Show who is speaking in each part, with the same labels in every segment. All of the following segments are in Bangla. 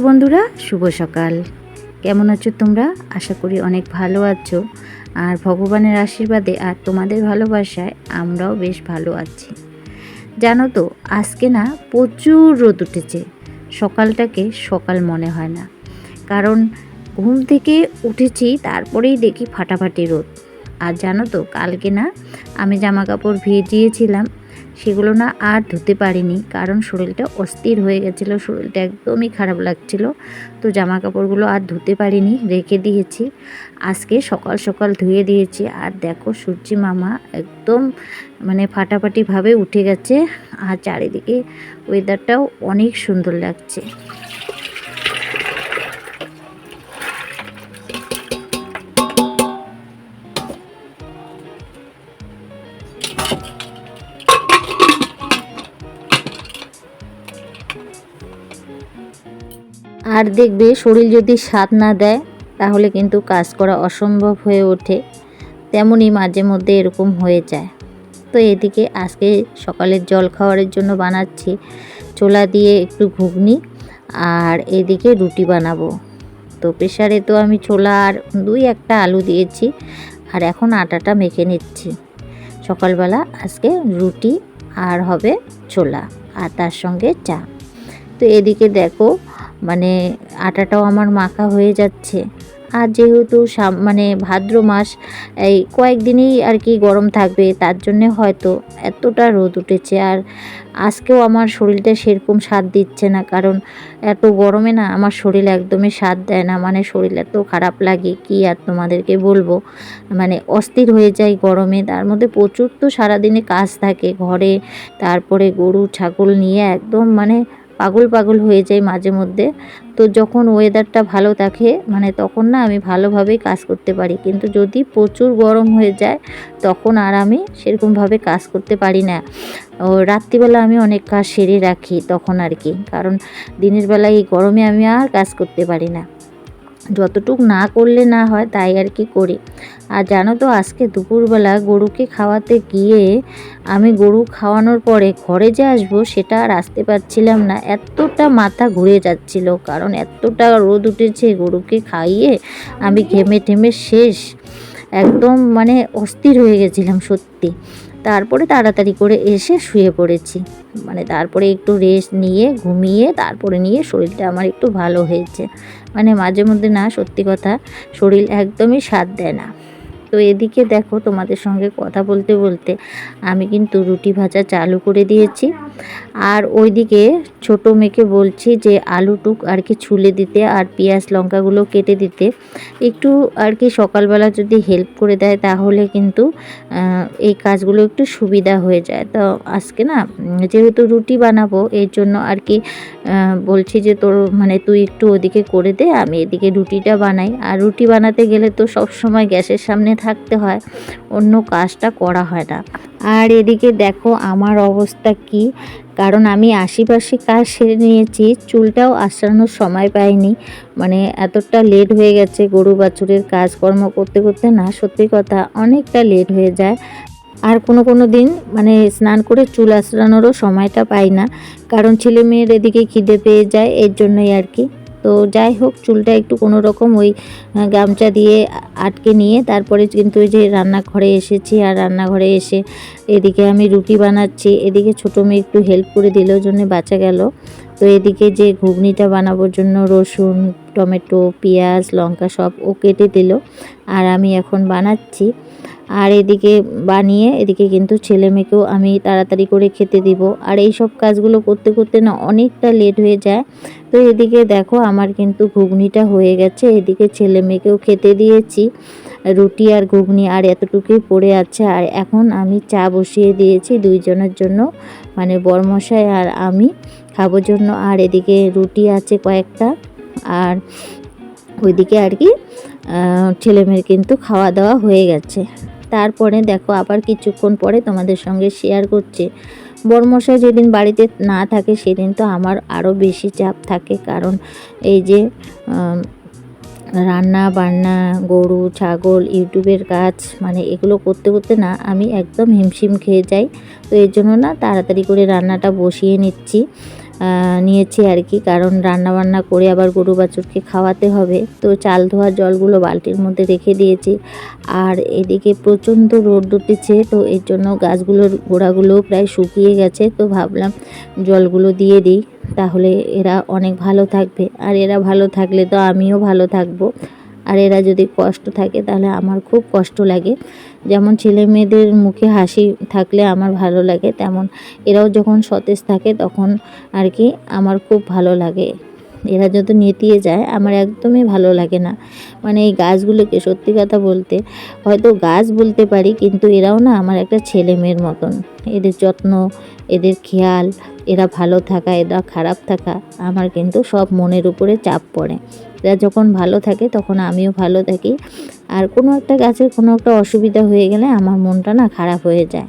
Speaker 1: বন্ধুরা, শুভ সকাল। কেমন আছো তোমরা? আশা করি অনেক ভালো আছো। আর ভগবানের আশীর্বাদে আর তোমাদের ভালোবাসায় আমরাও বেশ ভালো আছি। জানো তো, আজকে না প্রচুর রোদ উঠেছে। সকালটাকে সকাল মনে হয় না। কারণ ঘুম থেকে উঠেছি, তারপরেই দেখি ফাটাফাটি রোদ। আর জানো তো, কালকে না আমি জামা কাপড় ভিজিয়েছিলাম সেগুলো না আর ধুতে পারিনি, কারণ শরীরটা অস্থির হয়ে গেছিল, শরীরটা একদমই খারাপ লাগছিল। তো জামা কাপড়গুলো আর ধুতে পারিনি, রেখে দিয়েছি। আজকে সকাল সকাল ধুয়ে দিয়েছি। আর দেখো সূর্যি মামা একদম মানে ফাটাফাটিভাবে উঠে গেছে। আর চারিদিকে ওয়েদারটাও অনেক সুন্দর লাগছে। আর দেখবে শরীর যদি স্বাদ না দেয়, তাহলে কিন্তু কাজ করা অসম্ভব হয়ে ওঠে। তেমনই মাঝে মধ্যে এরকম হয়ে যায়। তো এদিকে আজকে সকালের জল খাওয়ারের জন্য বানাচ্ছি। ছোলা দিয়ে একটু ঘুগনি আর এদিকে রুটি বানাবো। তো প্রেশারে তো আমি ছোলা আর দুই একটা আলু দিয়েছি আর এখন আটাটা মেখে নিচ্ছি। সকালবেলা আজকে রুটি আর হবে ছোলা আর তার সঙ্গে চা। তো এদিকে দেখো মানে আটাটাও আমার মাখা হয়ে যাচ্ছে। আর যেহেতু মানে ভাদ্র মাস, এই কয়েকদিনই আর কি গরম থাকবে, তার জন্যে হয়তো এতটা রোদ উঠেছে। আর আজকেও আমার শরীরটা সেরকম স্বাদ দিচ্ছে না, কারণ এত গরমে না আমার শরীর একদমই স্বাদ দেয় না। মানে শরীর এত খারাপ লাগে, কি আর তোমাদেরকে বলব? মানে অস্থির হয়ে যায় গরমে। তার মধ্যে প্রচুর তো সারাদিনে কাজ থাকে, ঘরে, তারপরে গরু, ছাগল নিয়ে একদম মানে পাগল পাগল হয়ে যাই মাঝে মধ্যে। তো যখন ওয়েদারটা ভালো থাকে মানে তখন না আমি ভালোভাবেই কাজ করতে পারি। কিন্তু যদি প্রচুর গরম হয়ে যায়, তখন আর আমি সেরকমভাবে কাজ করতে পারি না। ও, রাত্রিবেলা আমি অনেক কাজ সেরে রাখি তখন আর কি। কারণ দিনের বেলায় এই গরমে আমি আর কাজ করতে পারি না। যতটুক না করলে না হয়, তাই আর কি করি। আর জানো তো, আজকে দুপুরবেলা গরুকে খাওয়াতে গিয়ে আমি গরু খাওয়ানোর পরে ঘরে যে আসব, সেটা আর আসতে পারছিলাম না। এতটা মাথা ঘুরে যাচ্ছিল, কারণ এতটা রোদ উঠেছে গরুকে খাইয়ে, আমি ঘেমে ঠেমে শেষ। একদম মানে অস্থির হয়ে গেছিলাম, সত্যি। তারপরে তাড়াতাড়ি করে এসে শুয়ে পড়েছি। মানে তারপরে একটু রেস্ট নিয়ে, ঘুমিয়ে, তারপরে নিয়ে শরীরটা আমার একটু ভালো হয়েছে। মানে মাঝে মধ্যে না, সত্যি কথা, শরীর একদমই সাথ দেয় না। তো এদিকে দেখো তোমাদের সঙ্গে কথা বলতে বলতে আমি কিন্তু রুটি ভাজা চালু করে দিয়েছি। আর ওইদিকে ছোট মেয়েকে বলছি যে আলুটুক আর কি ছুলে দিতে আর পেঁয়াজ লঙ্কাগুলো কেটে দিতে। একটু আর কি সকালবেলা যদি হেল্প করে দেয় তাহলে কিন্তু এই কাজগুলো একটু সুবিধা হয়ে যায়। তো আজকে না, যেহেতু রুটি বানাবো, এর জন্য আর কি বলছি যে তোর মানে তুই একটু ওদিকে করে দে, আমি এদিকে রুটিটা বানাই। আর রুটি বানাতে গেলে তো সব সময় গ্যাসের সামনে থাকতে হয়, অন্য কাজটা করা হয় না। আর এদিকে দেখো আমার অবস্থা কি, কারণ আমি আশিপাশি কাজ সেরে নিয়েছি, চুলটাও আসানোর সময় পাইনি। মানে এতটা লেট হয়ে গেছে, গরু বাছুরের কাজকর্ম করতে করতে না, সত্যি কথা অনেকটা লেট হয়ে যায়। আর কোনো কোনো দিন মানে স্নান করে চুল আশ্রানোরও সময়টা পাই না, কারণ ছেলে মেয়ের এদিকে খিদে পেয়ে যায়, এর জন্যই আর কি। তো যাই হোক, চুলটা একটু কোনো রকম ওই গামছা দিয়ে আটকে নিয়ে তারপরে কিন্তু ওই যে রান্নাঘরে এসেছি আর রান্নাঘরে এসে এদিকে আমি রুটি বানাচ্ছি। এদিকে ছোটো মেয়ে একটু হেল্প করে দিল জন্য বাঁচা গেল। তো এদিকে যে ঘুগনিটা বানাবোর জন্য রসুন, টমেটো, পেঁয়াজ, লঙ্কা সব ও কেটে দিল। আর আমি এখন বানাচ্ছি। আর এদিকে বানিয়ে, এদিকে কিন্তু ছেলে মেয়েকেও আমি তাড়াতাড়ি করে খেতে দিব। আর এই সব কাজগুলো করতে করতে না অনেকটা লেট হয়ে যায়। তো এদিকে দেখো আমার কিন্তু ঘুগনিটা হয়ে গেছে। এদিকে ছেলে মেয়েকেও খেতে দিয়েছি, রুটি আর ঘুগনি আর এতটুকুই পড়ে আছে। আর এখন আমি চা বসিয়ে দিয়েছি দুইজনের জন্য মানে বরমশাই আর আমি খাব জন্য। আর এদিকে রুটি আছে কয়েকটা। আর ওইদিকে আর কি ছেলেমেয়ের কিন্তু খাওয়া দাওয়া হয়ে গেছে। তারপরে দেখো আবার কিছুক্ষণ পরে তোমাদের সঙ্গে শেয়ার করছে। বর্মশাই যেদিন বাড়িতে না থাকে সেদিন তো আমার আরও বেশি চাপ থাকে। কারণ এই যে রান্না বান্না, গরু, ছাগল, ইউটিউবের কাজ মানে এগুলো করতে করতে না আমি একদম হিমশিম খেয়ে যাই। তো এর জন্য না তাড়াতাড়ি করে রান্নাটা বসিয়ে নিচ্ছি। নিয়েছি আর কি। কারণ রান্না বান্না করে আবার গরু বাছুরকে খাওয়াতে হবে। তো চাল ধোয়ার জলগুলো বালতির মধ্যে রেখে দিয়েছি। আর এদিকে প্রচণ্ড রোদ উঠেছে, তো এর জন্য গাছগুলোর গোড়াগুলো প্রায় শুকিয়ে গেছে। তো ভাবলাম জলগুলো দিয়ে দিই, তাহলে এরা অনেক ভালো থাকবে। আর এরা ভালো থাকলে তো আমিও ভালো থাকব। আর এরা যদি কষ্ট থাকে তাহলে আমার খুব কষ্ট লাগে। যেমন ছেলে মেয়েদের মুখে হাসি থাকলে আমার ভালো লাগে, তেমন এরাও যখন সতেজ থাকে তখন আর কি আমার খুব ভালো লাগে। এরা যত নেতিয়ে যায় আমার একদমই ভালো লাগে না। মানে এই গাছগুলোকে সত্যি কথা বলতে, হয়তো গাছ বলতে পারি কিন্তু এরাও না আমার একটা ছেলে মেয়ের মতন। এদের যত্ন, এদের খেয়াল, এরা ভালো থাকা, এরা খারাপ থাকা আমার কিন্তু সব মনের উপরে চাপ পড়ে। এরা যখন ভালো থাকে তখন আমিও ভালো থাকি। আর কোনো একটা গাছের কোনো একটা অসুবিধা হয়ে গেলে আমার মনটা না খারাপ হয়ে যায়।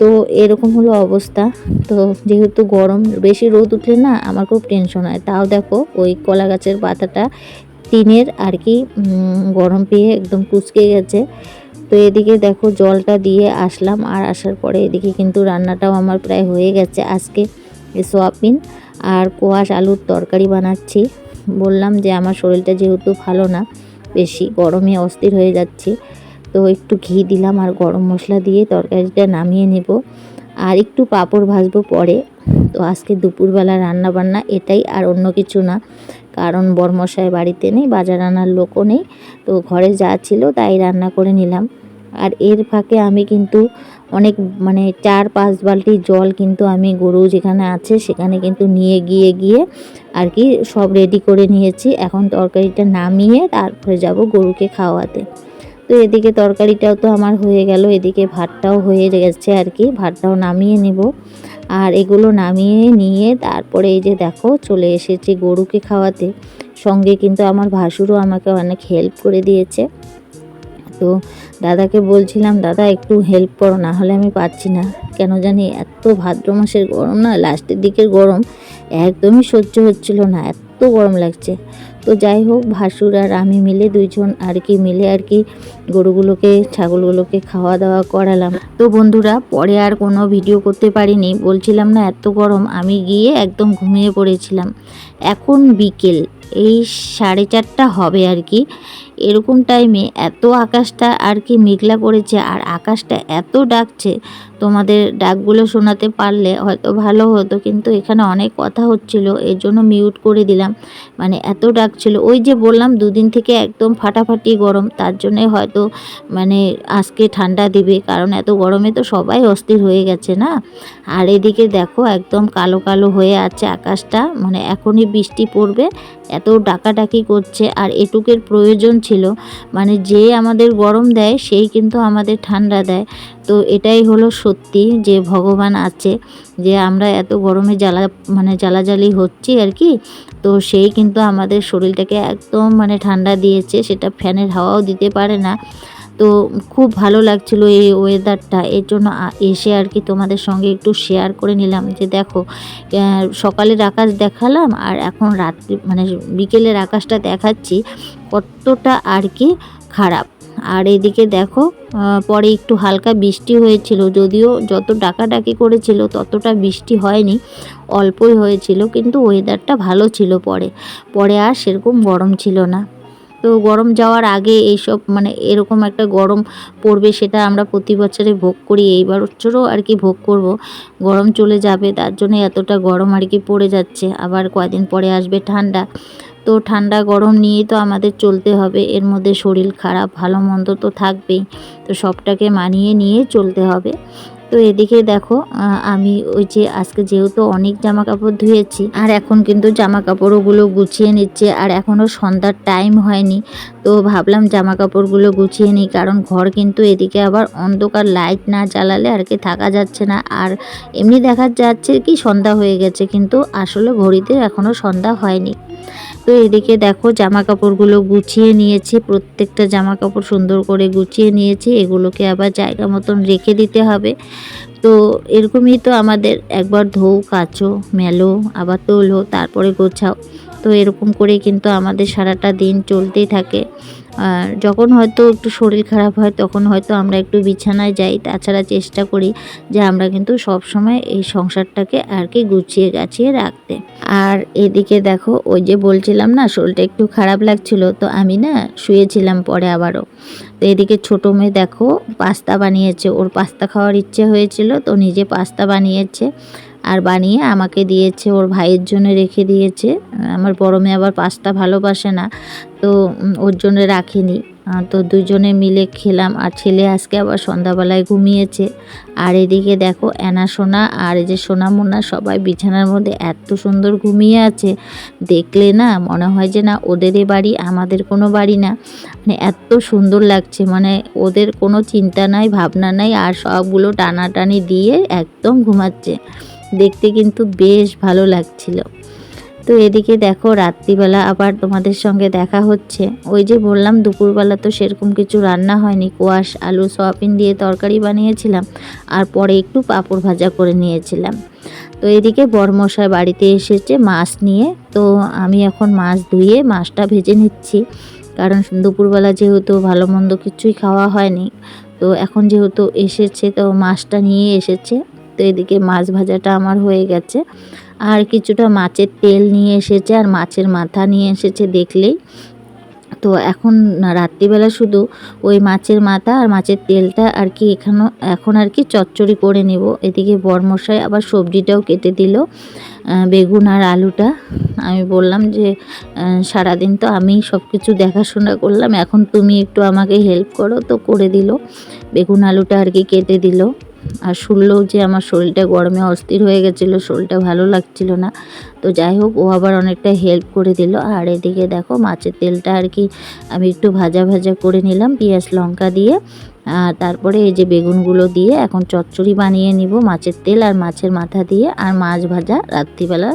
Speaker 1: তো এরকম হলো অবস্থা। তো যেহেতু গরম, বেশি রোদ উঠলে না আমার খুব টেনশন হয়। তাও দেখো ওই কলা গাছের পাতাটা টিনের আর কি গরম পেয়ে একদম কুচকে গেছে। তো এদিকে দেখো জলটা দিয়ে আসলাম। আর আসার পরে এদিকে কিন্তু রান্নাটাও আমার প্রায় হয়ে গেছে। আজকে সোয়াবিন আর কোয়াশ আলুর তরকারি বানাচ্ছি। বললাম যে আমার শরীরটা যেহেতু ভালো না, বেশি গরমে অস্থির হয়ে যাচ্ছে, তো একটু ঘি দিলাম আর গরম মশলা দিয়ে তরকারিটা নামিয়ে নেব। আর একটু পাঁপড় ভাজবো পরে। তো আজকে দুপুরবেলা রান্না বান্না এটাই আর অন্য কিছু না, কারণ বরমশাই বাড়িতে নেই, বাজার আনার লোকও নেই, তো ঘরে যা ছিল তাই রান্না করে নিলাম। আর এর ফাঁকে আমি কিন্তু অনেক মানে চার পাঁচ বালতি জল কিন্তু আমি গরু যেখানে আছে সেখানে কিন্তু নিয়ে গিয়ে গিয়ে আর কি সব রেডি করে নিয়েছি। এখন তরকারিটা নামিয়ে তারপরে যাব গরুকে খাওয়াতে। তো এদিকে তরকারিটাও তো আমার হয়ে গেল, এদিকে ভাতটাও হয়ে গেছে আর কি, ভাতটাও নামিয়ে নেব। আর এগুলো নামিয়ে নিয়ে তারপরে এই যে দেখো চলে এসেছি গরুকে খাওয়াতে। সঙ্গে কিন্তু আমার ভাসুরও আমাকে অনেক হেল্প করে দিয়েছে। তো দাদাকে বলছিলাম, দাদা, একটু হেল্প করো না হলে আমি পারছি না। কেন জানি এত ভাদ্র মাসের গরম না লাস্টের দিকের গরম একদমই সহ্য হচ্ছিল না, এত গরম লাগছে। তো যাই হোক, ভাসুর আর আমি মিলে দুইজন আর কি মিলে আর কি গরুগুলোকে, ছাগলগুলোকে খাওয়া দাওয়া করালাম। তো বন্ধুরা, পরে আর কোনো ভিডিও করতে পারিনি। বলছিলাম না, এত গরম, আমি গিয়ে একদম ঘুমিয়ে পড়েছিলাম। এখন বিকেল, এই সাড়ে চারটা হবে আর কি। এরকম টাইমে এত আকাশটা আর কি মেঘলা করেছে আর আকাশটা এত ডাকছে, তোমাদের ডাকগুলো শোনাতে পারলে হয়তো ভালো হতো। কিন্তু এখানে অনেক কথা হচ্ছিল, এর জন্য মিউট করে দিলাম। মানে এত ডাকছিল। ওই যে বললাম, দুদিন থেকে একদম ফাটাফাটি গরম, তার জন্যে হয়তো মানে আজকে ঠান্ডা দিবে, কারণ এত গরমে তো সবাই অস্থির হয়ে গেছে না? আর এদিকে দেখো, একদম কালো কালো হয়ে আছে আকাশটা। মানে এখনই বৃষ্টি পড়বে, এত ডাকাডাকি করছে। আর এটুকের প্রয়োজন ছিল। মানে যে আমাদের গরম দেয়, সেই কিন্তু আমাদের ঠান্ডা দেয়। তো এটাই হলো সত্যি যে ভগবান আছে, যে আমরা এত গরমে জ্বালা মানে জ্বালাজ্বালি হচ্ছি আর কি। তো সেই কিন্তু আমাদের শরীরটাকে একদম মানে ঠান্ডা দিয়েছে, সেটা ফ্যানের হাওয়াও দিতে পারে না। তো খুব ভালো লাগছিল এই ওয়েদারটা এর জন্য এসে আর কি তোমাদের সঙ্গে একটু শেয়ার করে নিলাম যে দেখো সকালের আকাশ দেখালাম আর এখন রাত্রি মানে বিকেলের আকাশটা দেখাচ্ছি, কতটা আর কি খারাপ। আর এদিকে দেখো পরে একটু হালকা বৃষ্টি হয়েছিল, যদিও যত ডাকাডাকি করেছিল ততটা বৃষ্টি হয়নি, অল্পই হয়েছিল, কিন্তু ওয়েদারটা ভালো ছিল পরে। পরে আর সেরকম গরম ছিল না। তো গরম যাওয়ার আগে এইসব মানে এরকম একটা গরম পড়বে সেটা আমরা প্রতি বছরে ভোগ করি। এই বছরও আর কি ভোগ করব। গরম চলে যাবে, তার জন্য এতটা গরম আর কি পড়ে যাচ্ছে। আবার কয়দিন পরে আসবে ঠান্ডা। তো ঠান্ডা গরম নিয়েই তো আমাদের চলতে হবে। এর মধ্যে শরীর খারাপ, ভালো মন্দ তো থাকবেই। তো সবটাকে মানিয়ে নিয়ে চলতে হবে। তো এদিকে দেখো আমি ওই যে আজকে যেহেতু অনেক জামা কাপড় ধুয়েছি, আর এখন কিন্তু জামা কাপড়গুলো গুছিয়ে নিচ্ছে, আর এখনও সন্ধ্যার টাইম হয়নি, তো ভাবলাম জামা কাপড়গুলো গুছিয়ে নিই, কারণ ঘর কিন্তু এদিকে আবার অন্ধকার লাইট না জ্বালালে আর কি থাকা যাচ্ছে না, আর এমনি দেখা যাচ্ছে কি সন্ধ্যা হয়ে গেছে, কিন্তু আসলে ঘড়িতে এখনও সন্ধ্যা হয়নি। তো এদিকে দেখো জামা কাপড়গুলো গুছিয়ে নিয়েছি, প্রত্যেকটা জামা কাপড় সুন্দর করে গুছিয়ে নিয়েছি, এগুলোকে আবার জায়গা মতন রেখে দিতে হবে। তো এরকমই তো আমাদের একবার ধোও, কাচো, মেলো, আবার তোলো, তারপরে গোছাও। তো এরকম করে কিন্তু আমাদের সারাটা দিন চলতেই থাকে। আর যখন হয়তো একটু শরীর খারাপ হয়, তখন হয়তো আমরা একটু বিছানায় যাই। তাছাড়া চেষ্টা করি যে আমরা কিন্তু সব সময় এই সংসারটাকে আর কি গুছিয়ে গাছিয়ে রাখতে। আর এদিকে দেখো, ওই যে বলছিলাম না, শরীরটা একটু খারাপ লাগছিল, তো আমি না শুয়েছিলাম পরে আবারও। তো এদিকে ছোটো মেয়ে দেখো, পাস্তা বানিয়েছে। ওর পাস্তা খাওয়ার ইচ্ছে হয়েছিল, তো নিজে পাস্তা বানিয়েছে। আর বানিয়ে আমাকে দিয়েছে, ওর ভাইয়ের জন্য রেখে দিয়েছে। আমার বড় মেয়ে আবার পাস্তা ভালোবাসে না, তো ওর জন্য রাখিনি। তো দুজনে মিলে খেলাম, আর ছেলে আজকে আবার সন্ধ্যাবেলায় ঘুমিয়েছে। আর এদিকে দেখো, অ্যানা, সোনা আর এই যে সোনা মোনা সবাই বিছানার মধ্যে এত সুন্দর ঘুমিয়ে আছে। দেখলে না, মনে হয় যে না ওদেরই বাড়ি আমাদের কোনো বাড়ি না। মানে এত সুন্দর লাগছে মানে ওদের কোনো চিন্তা নাই, ভাবনা নাই, আর সবগুলো টানাটানি দিয়ে একদম ঘুমাচ্ছে। দেখতে কিন্তু বেশ ভালো লাগছিল। তো এদিকে দেখো, রাত্রিবেলা আবার তোমাদের সঙ্গে দেখা হচ্ছে। ওই যে বললাম, দুপুরবেলা তো সেরকম কিছু রান্না হয়নি। কোয়াশ, আলু, সয়াবিন দিয়ে তরকারি বানিয়েছিলাম আর পরে একটু পাঁপড় ভাজা করে নিয়েছিলাম। তো এদিকে বরমশাই বাড়িতে এসেছে মাছ নিয়ে। তো আমি এখন মাছ ধুয়ে মাছটা ভেজে নিচ্ছি। কারণ দুপুরবেলা যেহেতু ভালো মন্দ কিছুই খাওয়া হয়নি, তো এখন যেহেতু এসেছে, তো মাছটা নিয়ে এসেছে। তো এদিকে মাছ ভাজাটা আমার হয়ে গেছে। আর কিছুটা মাছের তেল নিয়ে এসেছে আর মাছের মাথা নিয়ে এসেছে দেখলেই। তো এখন রাত্রিবেলা শুধু ওই মাছের মাথা আর মাছের তেলটা আর কি এখানে, এখন আর কি চচ্চড়ি করে নেব। এদিকে বরমশাই আবার সবজিটাও কেটে দিল বেগুন আর আলুটা। আমি বললাম যে সারাদিন তো আমি সব কিছু দেখাশোনা করলাম, এখন তুমি একটু আমাকে হেল্প করো। তো করে দিল, বেগুন আলুটা আর কি কেটে দিল। আর শুনলেও যে আমার শরীরটা গরমে অস্থির হয়ে গেছিল, শরীরটা ভালো লাগছিল না। তো যাই হোক, ও আবার অনেকটা হেল্প করে দিল। আর এদিকে দেখো, মাছের তেলটা আর কি আমি একটু ভাজা ভাজা করে নিলাম পেঁয়াজ, লঙ্কা দিয়ে। আর তারপরে এই যে বেগুনগুলো দিয়ে এখন চচ্চড়ি বানিয়ে নিব মাছের তেল আর মাছের মাথা দিয়ে। আর মাছ ভাজা রাত্রিবেলা,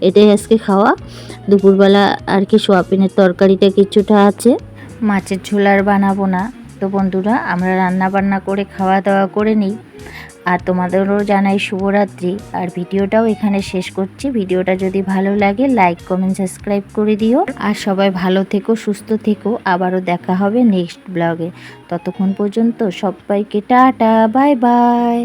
Speaker 1: এটাই আজকে খাওয়া। দুপুরবেলা আর কি সোয়াবিনের তরকারিটা কিছুটা আছে। মাছের ঝোল আর বানাবো না। তো বন্ধুরা, আমরা রান্না বান্না করে খাওয়া দাওয়া করে নিই। আর তোমাদেরও জানাই শুভরাত্রি। আর ভিডিওটাও এখানে শেষ করছি। ভিডিওটা যদি ভালো লাগে লাইক কমেন্ট সাবস্ক্রাইব করে দিও। আর সবাই ভালো থেকো, সুস্থ থেকো। আবারও দেখা হবে নেক্সট ব্লগে ততক্ষণ পর্যন্ত সবাইকে টাটা বাই বাই